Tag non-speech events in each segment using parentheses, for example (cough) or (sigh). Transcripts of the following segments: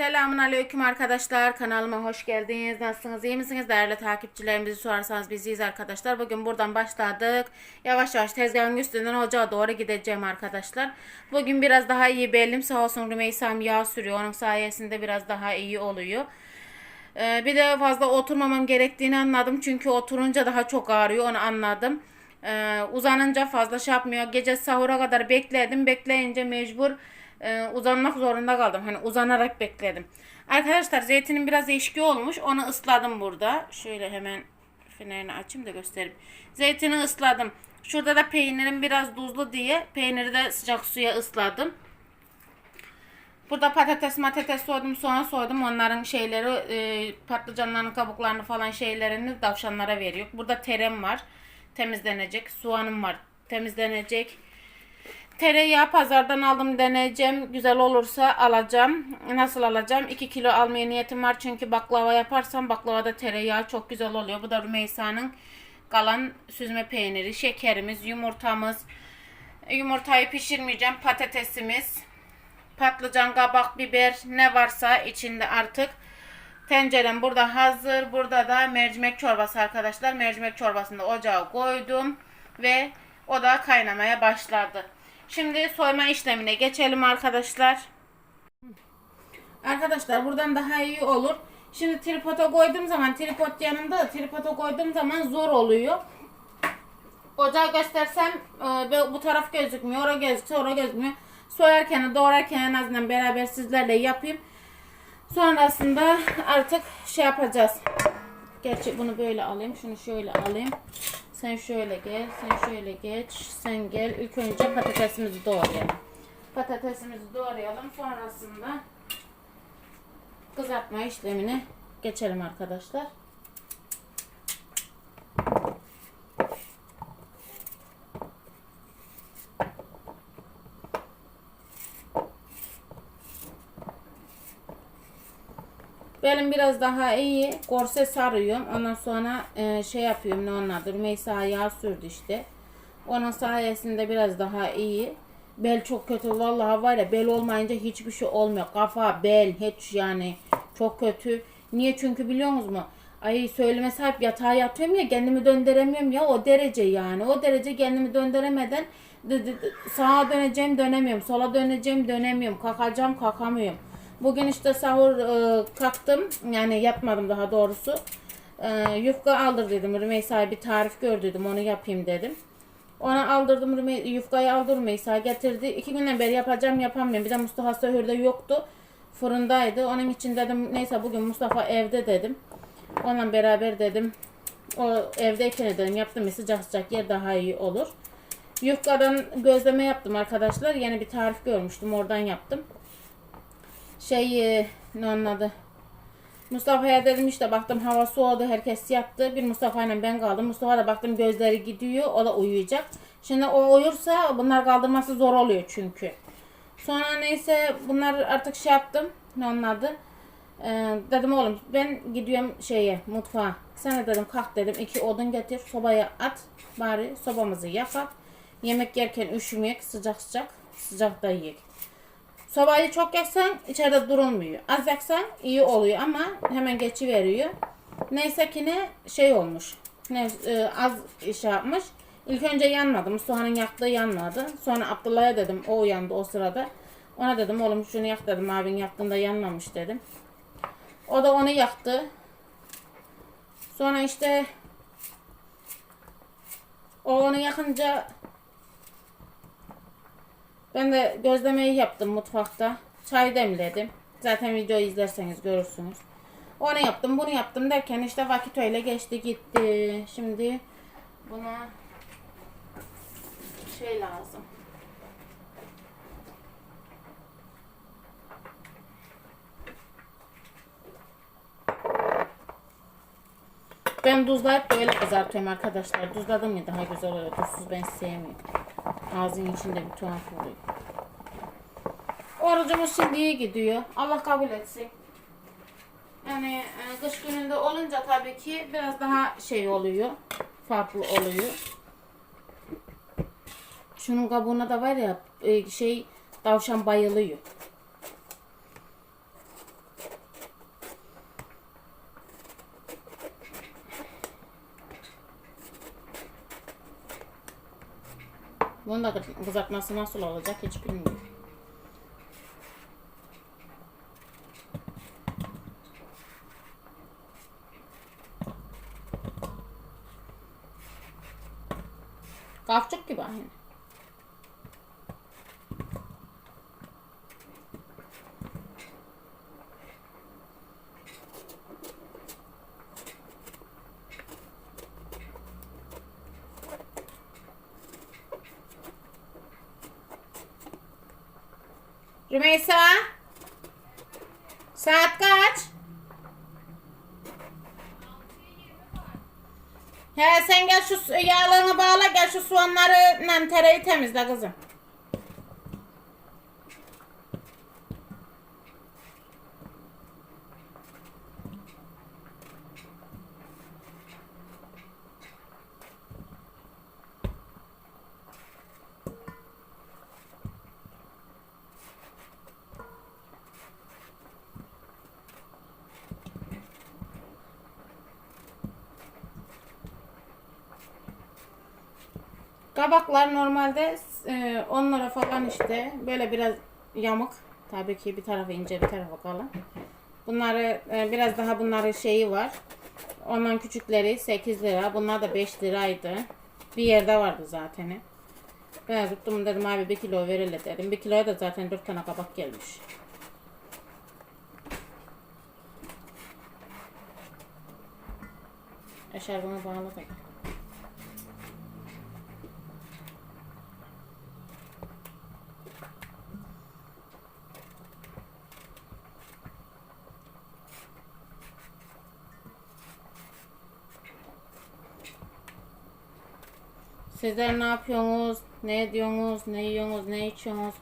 Selamun Aleyküm arkadaşlar. Kanalıma hoş geldiniz. Nasılsınız? iyi misiniz? Değerli takipçilerimizi sorarsanız biziz arkadaşlar. Bugün buradan başladık. Yavaş yavaş tezgahın üstünden ocağa doğru gideceğim arkadaşlar. Bugün biraz daha iyi bellim. Sağ olsun Rümeysam yağ sürüyor. Onun sayesinde biraz daha iyi oluyor. Ee, bir de fazla oturmamam gerektiğini anladım. Çünkü oturunca daha çok ağrıyor. Onu anladım. Ee, uzanınca fazla şey yapmıyor. Gece sahura kadar bekledim. Bekleyince mecbur e, uzanmak zorunda kaldım. Hani uzanarak bekledim. Arkadaşlar zeytinin biraz eşki olmuş. Onu ısladım burada. Şöyle hemen fenerini açayım da göstereyim. Zeytini ısladım. Şurada da peynirim biraz tuzlu diye peyniri de sıcak suya ısladım. Burada patates matates soydum sonra soydum. Onların şeyleri e, patlıcanların kabuklarını falan şeylerini tavşanlara veriyor. Burada terem var. Temizlenecek. Soğanım var. Temizlenecek. Tereyağı pazardan aldım deneyeceğim. Güzel olursa alacağım. Nasıl alacağım? 2 kilo almaya niyetim var. Çünkü baklava yaparsam baklavada tereyağı çok güzel oluyor. Bu da Rümeysa'nın kalan süzme peyniri, şekerimiz, yumurtamız. Yumurtayı pişirmeyeceğim. Patatesimiz, patlıcan, kabak, biber ne varsa içinde artık. Tencerem burada hazır. Burada da mercimek çorbası arkadaşlar. Mercimek çorbasını da ocağa koydum. Ve o da kaynamaya başladı. Şimdi soyma işlemine geçelim arkadaşlar. Arkadaşlar buradan daha iyi olur. Şimdi tripoda koyduğum zaman tripod yanımda da tripoda koyduğum zaman zor oluyor. Ocağı göstersem e, bu taraf gözükmüyor, orada gözüküyor, orada gözükmüyor. Soyarken, doğrarken en azından beraber sizlerle yapayım. Sonrasında artık şey yapacağız. Gerçi bunu böyle alayım, şunu şöyle alayım. Sen şöyle gel, sen şöyle geç, sen gel. İlk önce patatesimizi doğrayalım. Patatesimizi doğrayalım. Sonrasında kızartma işlemine geçelim arkadaşlar. Benim biraz daha iyi. Korse sarıyorum. Ondan sonra e, şey yapıyorum ne onun adı. Rümeysa yağ sürdü işte. Onun sayesinde biraz daha iyi. Bel çok kötü. Vallahi var ya bel olmayınca hiçbir şey olmuyor. Kafa, bel hiç yani çok kötü. Niye? Çünkü biliyor musunuz? Ay söyleme sahip yatağa yatıyorum ya kendimi döndüremiyorum ya o derece yani. O derece kendimi döndüremeden sağa döneceğim dönemiyorum. Sola döneceğim dönemiyorum. Kalkacağım kalkamıyorum. Bugün işte sahur e, kalktım. Yani yapmadım daha doğrusu. E, yufka aldır dedim. Rümeysa'ya bir tarif gördüydüm. Onu yapayım dedim. Ona aldırdım Rümey yufkayı aldı Rümeysa getirdi. İki günden beri yapacağım yapamıyorum. Bir de Mustafa Söhür'de yoktu. Fırındaydı. Onun için dedim neyse bugün Mustafa evde dedim. Onunla beraber dedim. O evdeyken dedim yaptım ya sıcak sıcak yer daha iyi olur. Yufkadan gözleme yaptım arkadaşlar. Yeni bir tarif görmüştüm. Oradan yaptım şey e, ne onun adı? Mustafa'ya dedim işte baktım hava soğudu herkes yattı. Bir Mustafa ile ben kaldım. Mustafa da baktım gözleri gidiyor o da uyuyacak. Şimdi o uyursa bunlar kaldırması zor oluyor çünkü. Sonra neyse bunlar artık şey yaptım ne onun adı? Ee, dedim oğlum ben gidiyorum şeye mutfağa. Sana dedim kalk dedim iki odun getir sobaya at bari sobamızı yapak yemek yerken üşümeyek sıcak sıcak sıcak da yiyek Sobayı çok yaksan içeride durulmuyor. Az yaksan iyi oluyor ama hemen geçi veriyor. Neyse ki ne şey olmuş. Ne e, az iş yapmış. İlk önce yanmadı. Mustafa'nın yaktığı yanmadı. Sonra Abdullah'a dedim o uyandı o sırada. Ona dedim oğlum şunu yak dedim abin yaktığında yanmamış dedim. O da onu yaktı. Sonra işte o onu yakınca ben de gözlemeyi yaptım mutfakta. Çay demledim. Zaten videoyu izlerseniz görürsünüz. Onu yaptım, bunu yaptım derken işte vakit öyle geçti gitti. Şimdi buna şey lazım. Ben tuzlayıp böyle kızartıyorum arkadaşlar. Tuzladım ya daha güzel oluyor. Tuzsuz ben sevmiyorum. Ağzın içinde bir tuhaf oluyor. Orucumuz şimdi iyi gidiyor. Allah kabul etsin. Yani e, kış gününde olunca tabii ki biraz daha şey oluyor. Farklı oluyor. Şunun kabuğuna da var ya e, şey tavşan bayılıyor. Bunun da kızartması nasıl olacak hiç bilmiyorum. Rümeysa. Saat kaç? He sen gel şu yağlarını bağla gel şu soğanları tereyi temizle kızım. Kabaklar normalde e, 10 lira falan işte. Böyle biraz yamuk. Tabii ki bir tarafı ince bir tarafı kalın. Bunları e, biraz daha bunların şeyi var. Ondan küçükleri 8 lira. Bunlar da 5 liraydı. Bir yerde vardı zaten. Ben tuttum dedim abi bir kilo verelim dedim. Bir kiloya da zaten 4 tane kabak gelmiş. Eşarbımı bağla Sizler ne yapıyorsunuz? Ne ediyorsunuz? Ne yiyorsunuz? Ne içiyorsunuz?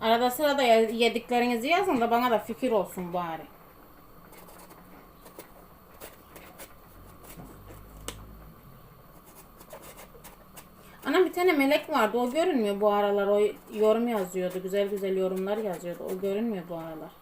Arada sırada yediklerinizi yazın da bana da fikir olsun bari. Ana bir tane melek vardı. O görünmüyor bu aralar. O yorum yazıyordu. Güzel güzel yorumlar yazıyordu. O görünmüyor bu aralar.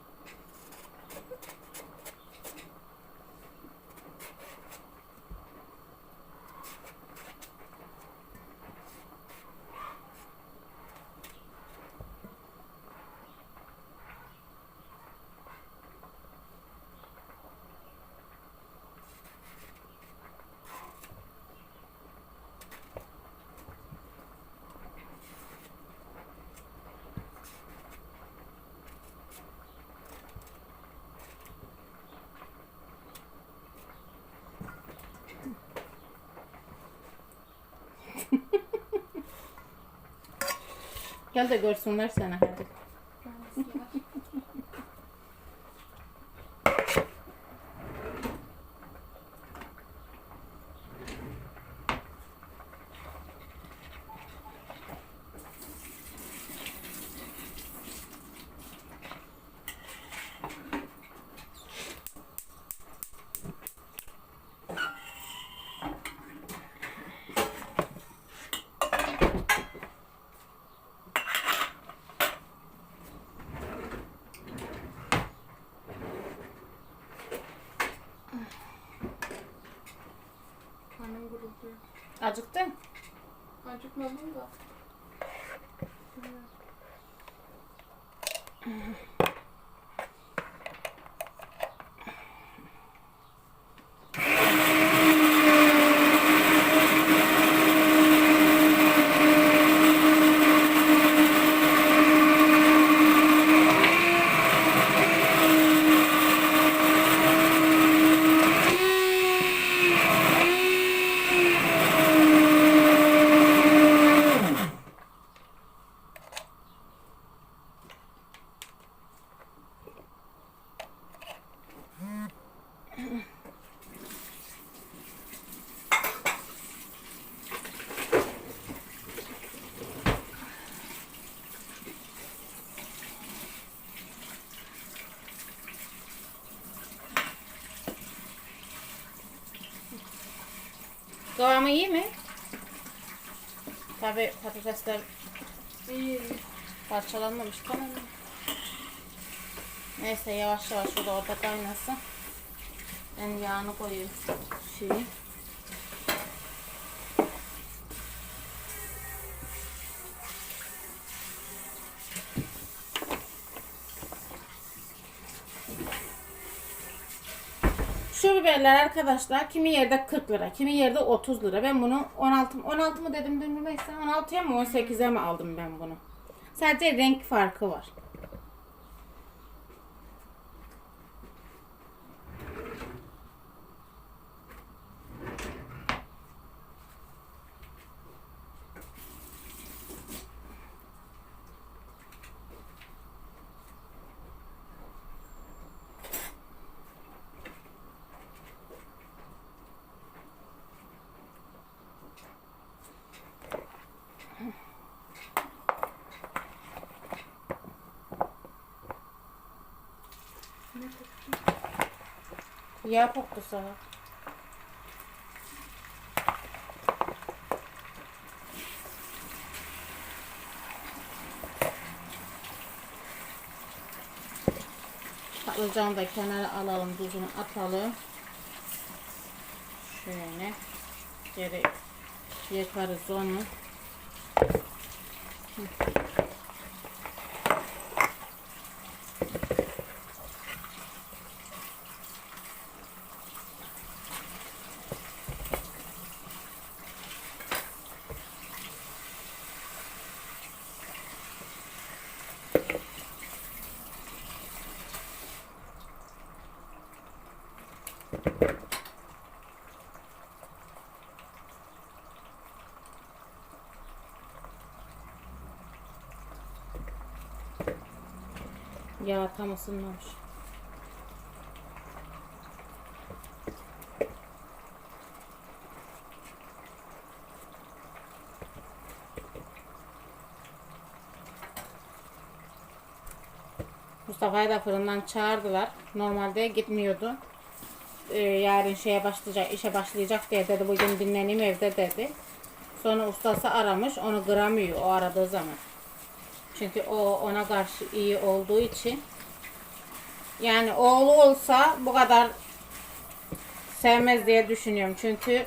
Gel de görsünler seni hadi. Karnım gurulduyor. Acıktın? Acıkmadım da. Doğrama iyi mi? Tabi patatesler İyi. parçalanmamış tamam mı? Neyse yavaş yavaş şurada orada kaynasın. Ben yağını koyuyorum. Şeyi. Thank you. Şu biberler arkadaşlar kimi yerde 40 lira, kimi yerde 30 lira. Ben bunu 16 16 mı dedim dün Rümeysa? 16'ya mı 18'e mi aldım ben bunu? Sadece renk farkı var. Koktu sana. Patlıcanı da kenara alalım, tuzunu atalım. Şöyle. Geri yakarız onu. Yağ tam ısınmamış. Mustafa'yı da fırından çağırdılar. Normalde gitmiyordu. Ee, yarın şeye başlayacak, işe başlayacak diye dedi. Bugün dinleneyim evde dedi. Sonra ustası aramış. Onu kıramıyor o aradığı zaman. Çünkü o ona karşı iyi olduğu için. Yani oğlu olsa bu kadar sevmez diye düşünüyorum. Çünkü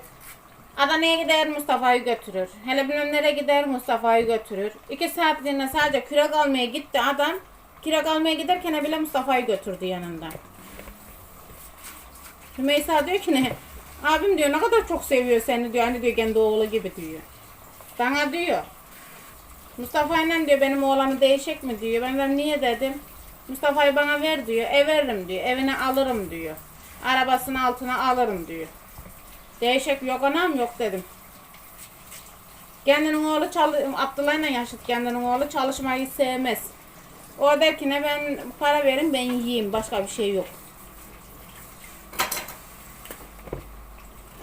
Adana'ya gider Mustafa'yı götürür. Hele bilmem nereye gider Mustafa'yı götürür. İki saatliğine sadece kürek almaya gitti adam. Kürek almaya giderken bile Mustafa'yı götürdü yanında. Rümeysa diyor ki ne? Abim diyor ne kadar çok seviyor seni diyor. Hani diyor kendi oğlu gibi diyor. Bana diyor. Mustafa ile diyor benim oğlanı değişik mi diyor. Ben de niye dedim. Mustafa'yı bana ver diyor. Ev veririm diyor. Evine alırım diyor. Arabasını altına alırım diyor. Değişik yok anam yok dedim. Kendinin oğlu Abdullah'la yaşıt kendinin oğlu çalışmayı sevmez. O der ki ne ben para verin ben yiyeyim başka bir şey yok.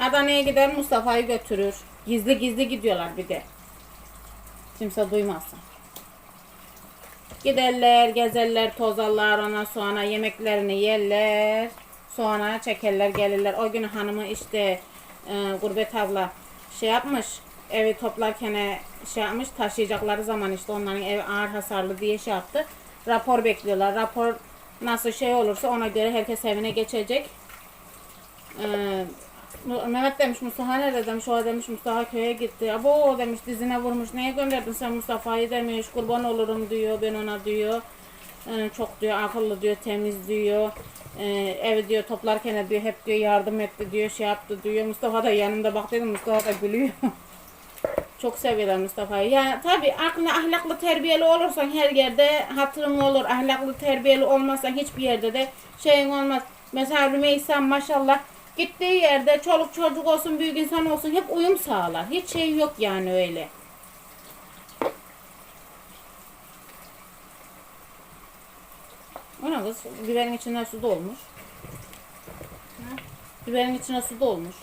Adana'ya gider Mustafa'yı götürür. Gizli gizli gidiyorlar bir de. Kimse duymasın. Giderler, gezerler, tozarlar, ondan sonra yemeklerini yerler. Sonra çekerler, gelirler. O gün hanımı işte e, Gurbet abla şey yapmış, evi toplarken e, şey yapmış, taşıyacakları zaman işte onların ev ağır hasarlı diye şey yaptı. Rapor bekliyorlar. Rapor nasıl şey olursa ona göre herkes evine geçecek. Ee, Mehmet demiş Mustafa nerede demiş o demiş Mustafa köye gitti. Abo demiş dizine vurmuş neye gönderdin sen Mustafa'yı demiş kurban olurum diyor ben ona diyor. Ee, çok diyor akıllı diyor temiz diyor. Ee, evi diyor toplarken diyor hep diyor yardım etti diyor şey yaptı diyor. Mustafa da yanında bak dedim Mustafa da gülüyor. (laughs) Çok seviyorlar Mustafa'yı. Yani tabi aklına ahlaklı terbiyeli olursan her yerde hatırın olur. Ahlaklı terbiyeli olmazsan hiçbir yerde de şeyin olmaz. Mesela Rümeysa maşallah gittiği yerde çoluk çocuk olsun büyük insan olsun hep uyum sağlar. Hiç şey yok yani öyle. O ne kız? Biberin içine su dolmuş. Biberin içine su dolmuş.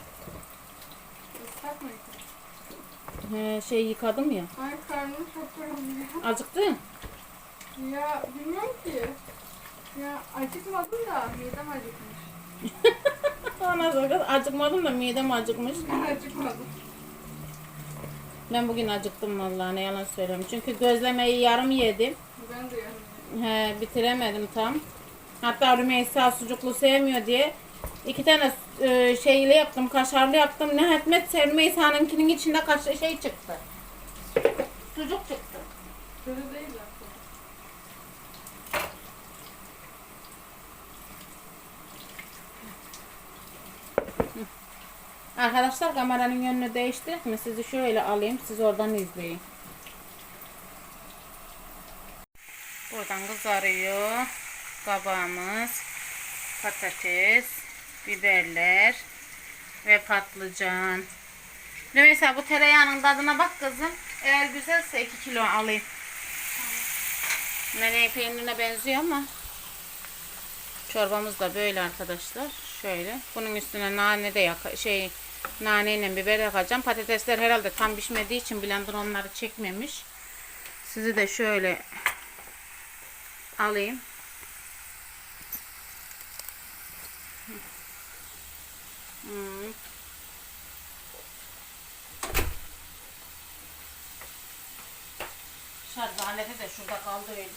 Islak? He, şey yıkadım ya. Ay karnım çok. Acıktın. Ya bilmiyorum ki. Ya acıkmadım da midem acıkmış. (laughs) Sonra acıkmadım da midem acıkmış. Acıkmadım. Ben bugün acıktım vallahi ne yalan söyleyeyim. Çünkü gözlemeyi yarım yedim. Ben de yani. He, bitiremedim tam. Hatta Rümeysa sucuklu sevmiyor diye iki tane e, şeyli yaptım, kaşarlı yaptım. Ne hikmetse Rümeysa'nınkinin içinde kaş şey çıktı. Sucuk çıktı. Böyle değil zaten. Arkadaşlar kameranın yönünü değiştirdik mi? Sizi şöyle alayım. Siz oradan izleyin. Buradan kızarıyor. Kabağımız, patates, biberler ve patlıcan. Mesela bu tereyağının tadına bak kızım. Eğer güzelse 2 kilo alayım. Meneği peynirine benziyor ama çorbamız da böyle arkadaşlar. Şöyle. Bunun üstüne nane de yak şey naneyle biber yakacağım. Patatesler herhalde tam pişmediği için blender onları çekmemiş. Sizi de şöyle alayım. Hmm. De şurada kaldı öyle.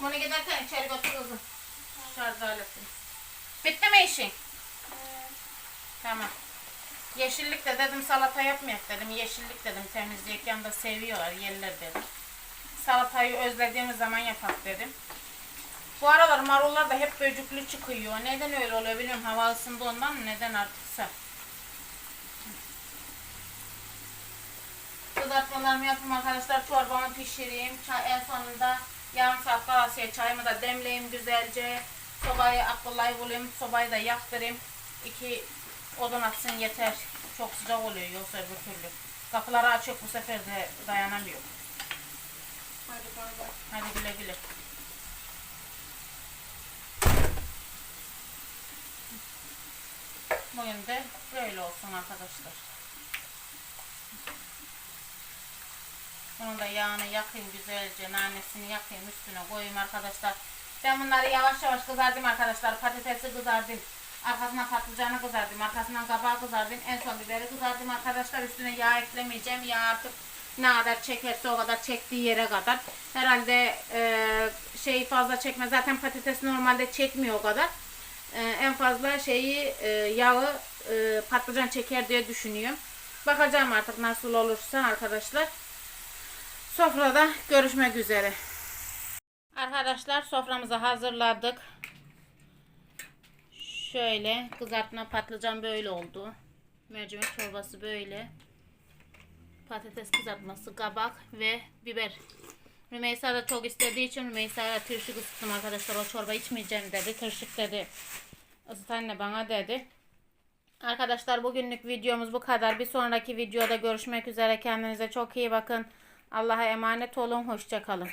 Bunu giderken içeri götür kızım. Şarj aletini. Bitti mi işin? Tamam. Yeşillik de dedim salata yapmayak dedim. Yeşillik dedim temizleyip yanında seviyorlar yerler dedim. Salatayı özlediğimiz zaman yapak dedim. Bu aralar marullar da hep böcüklü çıkıyor. Neden öyle oluyor bilmiyorum. Hava ısındı ondan mı? Neden artıksa. Kızartmalarımı yapayım arkadaşlar. Çorbamı pişireyim. Çay, en sonunda yarım saat kalasıya çayımı da demleyeyim güzelce. Sobayı akıllayı bulayım. Sobayı da yaktırayım. İki odun atsın yeter. Çok sıcak oluyor yoksa öbür türlü. Kapıları açık bu sefer de dayanamıyor. Hadi bay bay. Hadi güle güle. Bugün de böyle olsun arkadaşlar. Bunun da yağını yakayım güzelce, nanesini yakayım üstüne koyayım arkadaşlar. Ben bunları yavaş yavaş kızardım arkadaşlar. Patatesi kızardım. Arkasından patlıcanı kızardım. Arkasından kabağı kızardım. En son biberi kızardım arkadaşlar. Üstüne yağ eklemeyeceğim. Yağ artık ne kadar çekerse o kadar çektiği yere kadar. Herhalde e, şey fazla çekme. Zaten patates normalde çekmiyor o kadar. E, en fazla şeyi e, yağı e, patlıcan çeker diye düşünüyorum. Bakacağım artık nasıl olursa arkadaşlar. Sofrada görüşmek üzere. Arkadaşlar soframızı hazırladık. Şöyle kızartma patlıcan böyle oldu. Mercimek çorbası böyle. Patates kızartması, kabak ve biber. Rümeysa da çok istediği için Rümeysa'ya tırşık ısıttım arkadaşlar. O çorba içmeyeceğim dedi. Tırşık dedi. Isıt anne bana dedi. Arkadaşlar bugünlük videomuz bu kadar. Bir sonraki videoda görüşmek üzere. Kendinize çok iyi bakın. Allah'a emanet olun. Hoşçakalın.